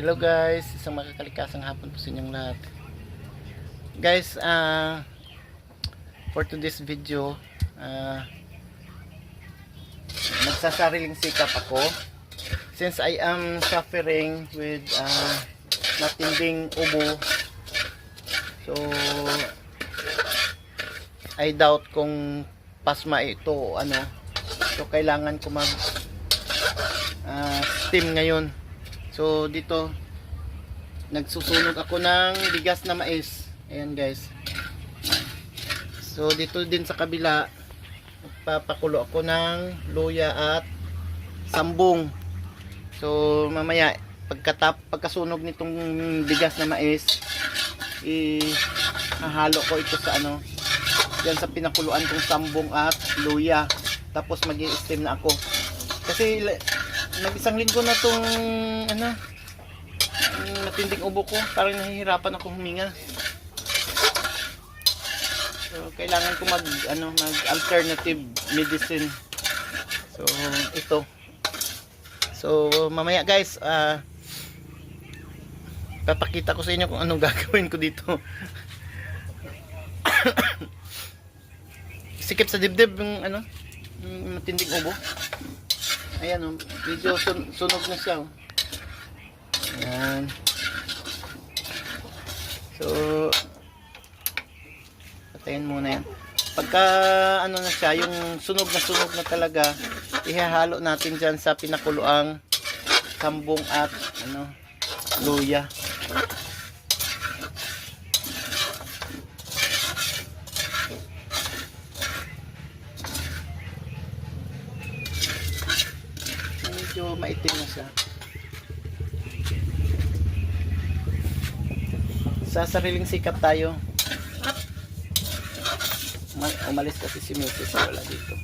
Hello guys, isang makakalikasang hapon po sa inyong lahat. Guys, ah for today's video, ah nagsasariling sikap ako. Since I am suffering with ah matinding ubo, so I doubt kung pasma ito o ano. So kailangan ko mag ah, steam ngayon. So dito nagsusunog ako ng bigas na mais. Ayan guys. So dito din sa kabila papakulo ako ng luya at sambong. So mamaya pagkatap pagkasunog nitong bigas na mais ihahalo ko ito sa ano yan sa pinakuluan kong sambong at luya. Tapos mag steam na ako. Kasi nag isang linggo na tong ano matinding ubo ko. Parang nahihirapan ako huminga. So kailangan ko mag ano mag alternative medicine. So ito. So mamaya guys ah papakita ko sa inyo kung anong gagawin ko dito. Sikip sa dibdib yung ano matinding ubo Ayan oh, medyo sun sunog na siya oh. Ayan. So, patayin muna yan. Pagka ano na siya, yung sunog na sunog na talaga, ihahalo natin dyan sa pinakuluang kambong at ano, luya. Medyo maitim na siya. Sa sariling sikap tayo. Ma- Umalis kasi si Mrs. Wala dito.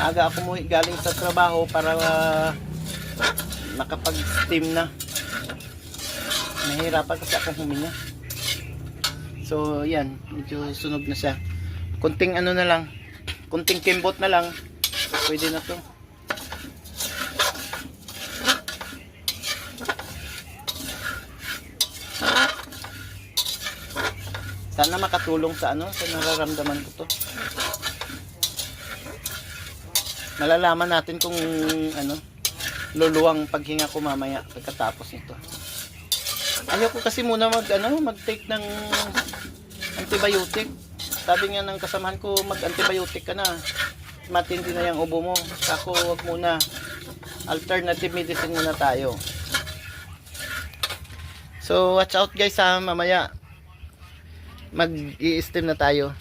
Maaga ako muhi galing sa trabaho para ah, makapag-steam na. Nahihirapan kasi akong huminga. So, yan. Medyo sunog na siya. Kunting ano na lang. Kunting kimbot na lang. Pwede na to. Sana makatulong sa ano, sa nararamdaman ko to. Malalaman natin kung ano, luluwang paghinga ko mamaya pagkatapos nito. Ayoko kasi muna mag ano, mag-take ng antibiotic. Sabi nga ng kasamahan ko, mag-antibiotic ka na. Matindi na yung ubo mo. Ako, wag muna. Alternative medicine muna tayo. So, watch out guys ha, mamaya mag-i-steam na tayo.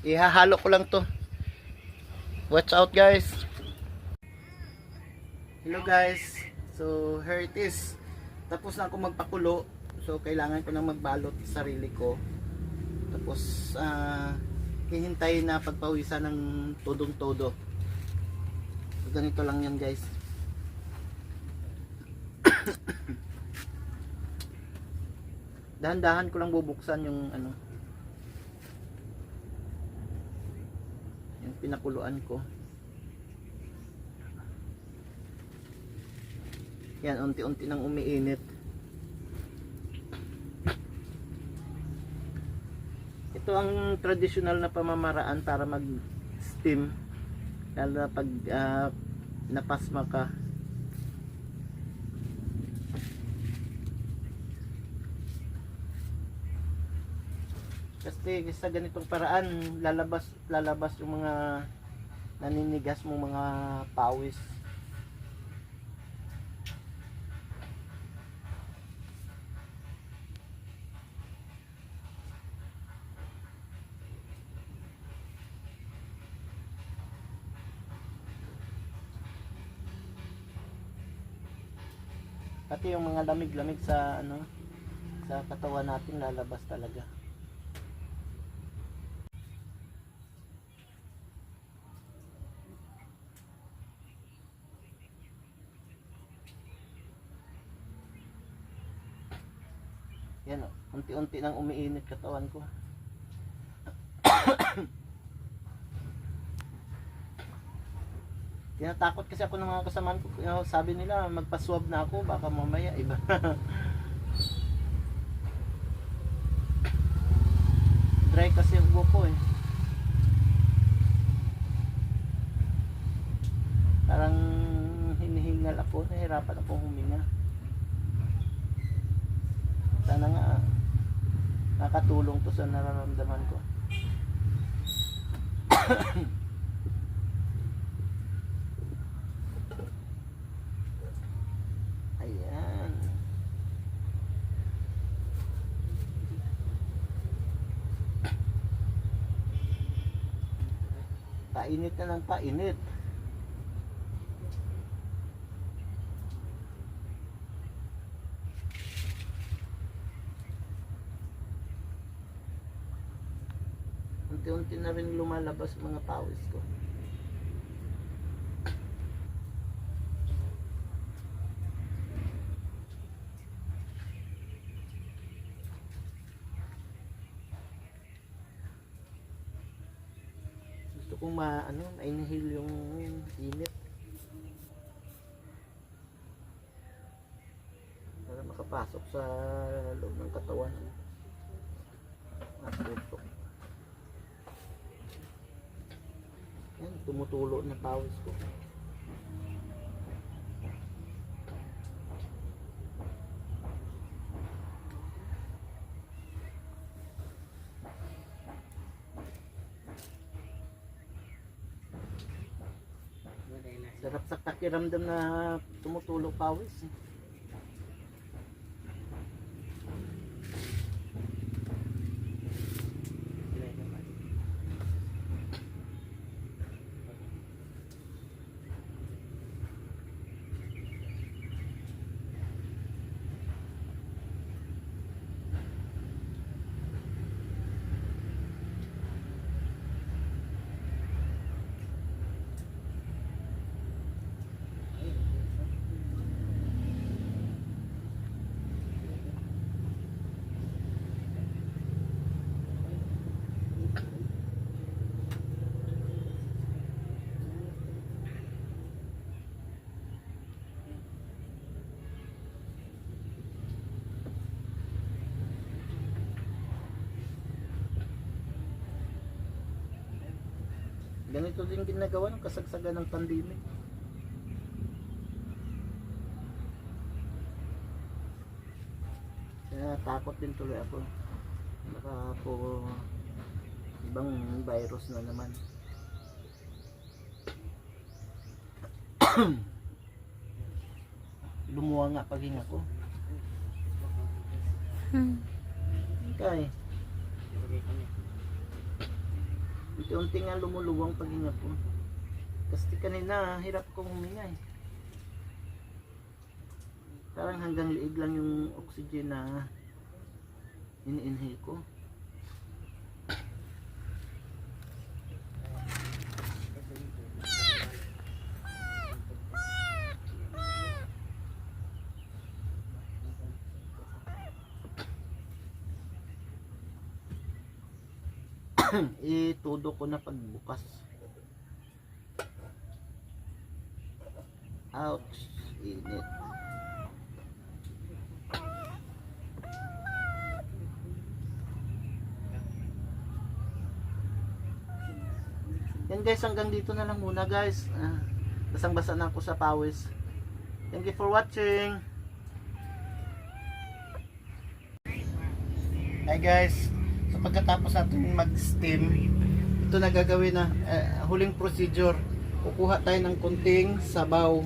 Ihahalo ko lang to. Watch out guys. Hello guys. So here it is. Tapos na ako magpakulo. So kailangan ko nang magbalot sa sarili ko. Tapos ah hihintay na pagpawisan ng todong-todo. So, ganito lang yan guys. Dahan-dahan ko lang bubuksan yung ano pinakuluan ko. Yan unti-unti nang umiinit. Ito ang traditional na pamamaraan para mag steam lalo na pag ah, napasma ka kasi sa ganitong paraan lalabas lalabas yung mga naninigas mo mga pawis. Pati yung mga lamig-lamig sa ano sa katawan natin lalabas talaga Yan o, unti-unti nang umiinit katawan ko. Tinatakot kasi ako ng mga kasamaan ko. You know, sabi nila, magpa-swab na ako, baka mamaya iba. Dry kasi ang ubo ko eh. Parang hinihingal ako, nahirapan ako huminga. Sana nga nakatulong to sa nararamdaman ko. Ayan. Painit na ng painit. Unti-unti na rin lumalabas mga pawis ko. Gusto kong ma ano, ma-inhale yung init. Para makapasok sa loob ng katawan. At putok. Yan, tumutulo na pawis ko. Sarap sa pakiramdam na tumutulo pawis. eh. Ganito din ginagawa ng kasagsagan ng pandemic. Kaya takot din tuloy ako. Baka po ibang virus na naman. Lumuha nga paghinga ko. Hmm. Kaya, unti-unti nga lumuluwang paghinga ko. Kasi kanina, hirap kong huminga eh. Parang hanggang liig lang yung oxygen na in-inhale ko. itudo ko na pagbukas. Ouch, init. Yan guys, hanggang dito na lang muna guys. Ah, basang-basa na ako sa pawis. Thank you for watching. Hi guys, pagkatapos natin mag-steam, ito na gagawin na eh, huling procedure. Kukuha tayo ng kunting sabaw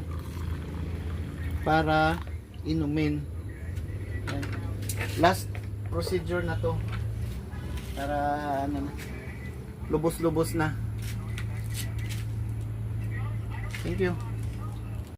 para inumin. Last procedure na to. Para ano na, lubos-lubos na. Thank you.